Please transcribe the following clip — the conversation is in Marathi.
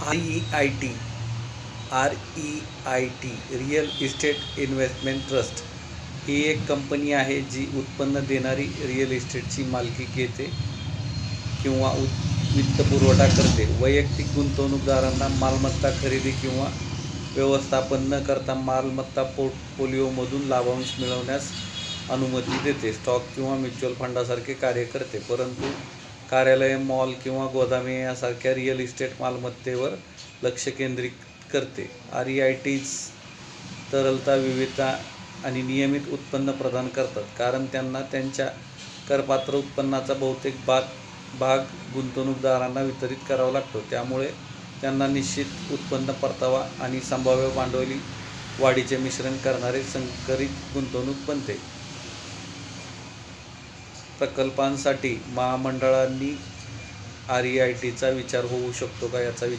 R E I T R E I T real estate investment trust ही एक कंपनी आहे जी उत्पन्न देणारी रिअल इस्टेटची मालकी घेते किंवा उत् वित्तपुरवठा करते. वैयक्तिक गुंतवणूकदारांना मालमत्ता खरेदी किंवा व्यवस्थापन न करता मालमत्ता पोर्टफोलिओमधून लाभांश मिळवण्यास अनुमती देते. स्टॉक किंवा म्युच्युअल फंडासारखे कार्य करते परंतु कार्यालय मॉल किंवा गोदामे यासारख्या रिअल इस्टेट मालमत्तेवर लक्ष केंद्रित करते. आर ई आय टीज तरलता विविधता आणि नियमित उत्पन्न प्रदान करतात कारण त्यांना त्यांच्या करपात्र उत्पन्नाचा बहुतेक भाग भाग गुंतवणूकदारांना वितरित करावा लागतो. त्यामुळे त्यांना निश्चित उत्पन्न परतावा आणि संभाव्य भांडवली वाढीचे मिश्रण करणारे संकरित गुंतवणूक बनते. प्रकल्पांसाठी महामंडळांनी आर ई आय टीचा विचार होऊ शकतो का याचा विचार